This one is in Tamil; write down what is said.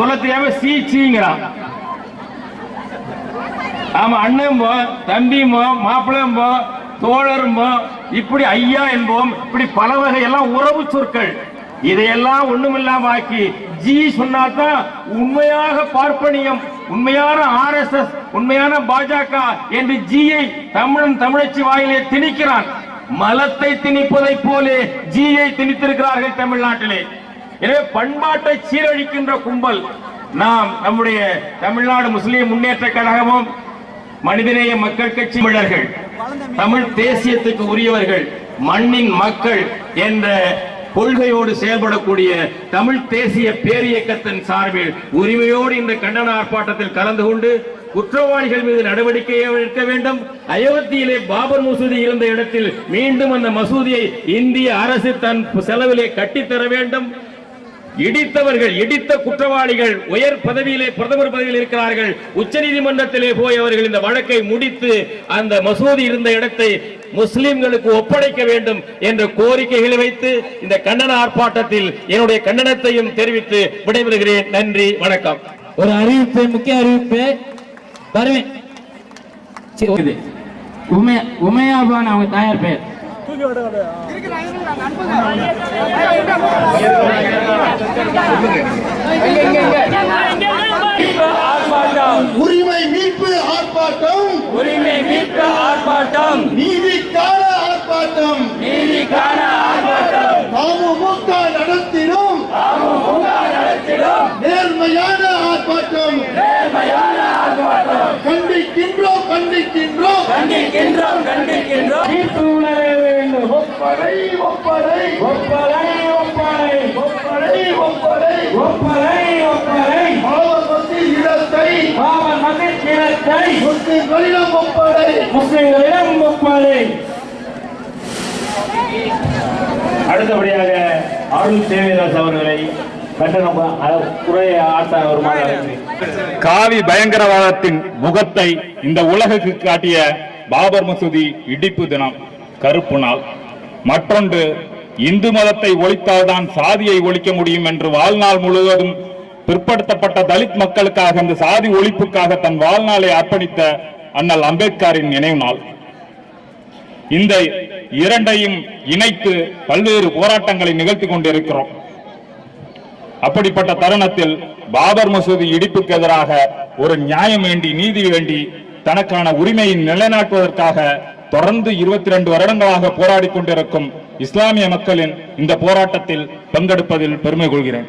சொல்ல தெரியாம சீச்சிங்கிறான் ஆமா அண்ணன்போ தம்பிமோ மாப்பிளம்போ தோழரும்போ இப்படி ஐயா என்போம் இப்படி பல வகை எல்லாம் உறவு சொற்கள். இதையெல்லாம் ஒண்ணுமில்லாம ஆக்கி ஜி சொன்னாதான் உண்மையாக பார்ப்பனியம் உண்மையான ஆர் எஸ் எஸ் உண்மையான பாஜக என்று ஜியை தமிழன் தமிழச்சி வாயிலே திணிக்கிறான். மலத்தை திணிப்பதைப் போலே ஜியை திணித்திருக்கிறார்கள் தமிழ்நாட்டிலே. எனவே பண்பாட்டை சீரழிக்கின்ற கும்பல் நாம் நம்முடைய தமிழ்நாடு முஸ்லிம் முன்னேற்ற கழகமும் மனிதநேய மக்கள் கட்சி தமிழர்கள் தமிழ் தேசியத்துக்கு உரியவர்கள் மண்ணின் மக்கள் என்ற கொள்கையோடு செயல்படக்கூடிய தமிழ் தேசிய பேரியக்கத்தின் சார்பில் உரிமையோடு இந்த கண்டன ஆர்ப்பாட்டத்தில் கலந்து கொண்டு குற்றவாளிகள் மீது நடவடிக்கை எடுக்க வேண்டும். அயோத்தியிலே பாபர் மசூதி இருந்த இடத்தில் மீண்டும் அந்த மசூதியை இந்திய அரசு தன் செலவிலே கட்டித்தர வேண்டும். இடித்தவர்கள் இடித்த குற்றவாளிகள் உயர் பதவியிலே பிரதமர் பதவியில் இருக்கிறார்கள். உச்சநீதிமன்றத்திலே போய் அவர்கள் இந்த வழக்கை முடித்து அந்த மசூதி இருந்த இடத்தை முஸ்லிம்களுக்கு ஒப்படைக்க வேண்டும் என்ற கோரிக்கைகளை வைத்து இந்த கண்டன ஆர்ப்பாட்டத்தில் என்னுடைய கண்டனத்தையும் தெரிவித்து விடைபெறுகிறேன். நன்றி வணக்கம். ஒரு அறிவிப்பு முக்கிய அறிவிப்பு. வருவேன். சரி, உமையா உமையாபான் அவங்க தாயார் பேர் உரிமை மீட்பு ஆர்ப்பாட்டம். உரிமை மீட்பு ஆர்ப்பாட்டம். நீதிக்கான ஆர்ப்பாட்டம். நீதிக்கான ஆர்ப்பாட்டம். அமமுக நடத்திடும். நேர்மையான ஆர்ப்பாட்டம். கண்டிக்கின்றோம் கண்டிக்கின்றோம். கண்டிக்கின்றோம் கண்டிக்கின்றோம். வேண்டும் ஒப்படை. ஒப்படை ஒப்பலை ஒப்பலை ஒப்படை. ஒப்படை ஒப்பலை ஒப்பலை பாவமத்தி இடத்தை பாவ மதிப்பிடத்தை முஸ்லிம்களிடம் ஒப்படை. முஸ்லிம்களிடம் அடுத்தபடியாக அருள் அவர்களை காவி பயங்கரவாதத்தின் முகத்தை இந்த உலகுக்கு காட்டிய பாபர் மசூதி இடிப்பு தினம். கருப்பு நாள். மற்றொன்று இந்து மதத்தை ஒழித்தால்தான் சாதியை ஒழிக்க முடியும் என்று வாழ்நாள் முழுவதும் பிற்படுத்தப்பட்ட தலித் மக்களுக்காக இந்த சாதி ஒழிப்புக்காக தன் வாழ்நாளை அர்ப்பணித்த அண்ணல் அம்பேத்கரின் நினைவு நாள். இந்த இரண்டையும் இணைத்து பல்வேறு போராட்டங்களை நிகழ்த்தி கொண்டிருக்கிறோம். அப்படிப்பட்ட தருணத்தில் பாபர் மசூதி இடிப்புக்கு எதிராக ஒரு நியாயம் வேண்டி நீதி வேண்டி தனக்கான உரிமையை நிலைநாட்டுவதற்காக தொடர்ந்து இருபத்தி ரெண்டு வருடங்களாக போராடி கொண்டிருக்கும் இஸ்லாமிய மக்களின் இந்த போராட்டத்தில் பங்கெடுப்பதில் பெருமை கொள்கிறேன்.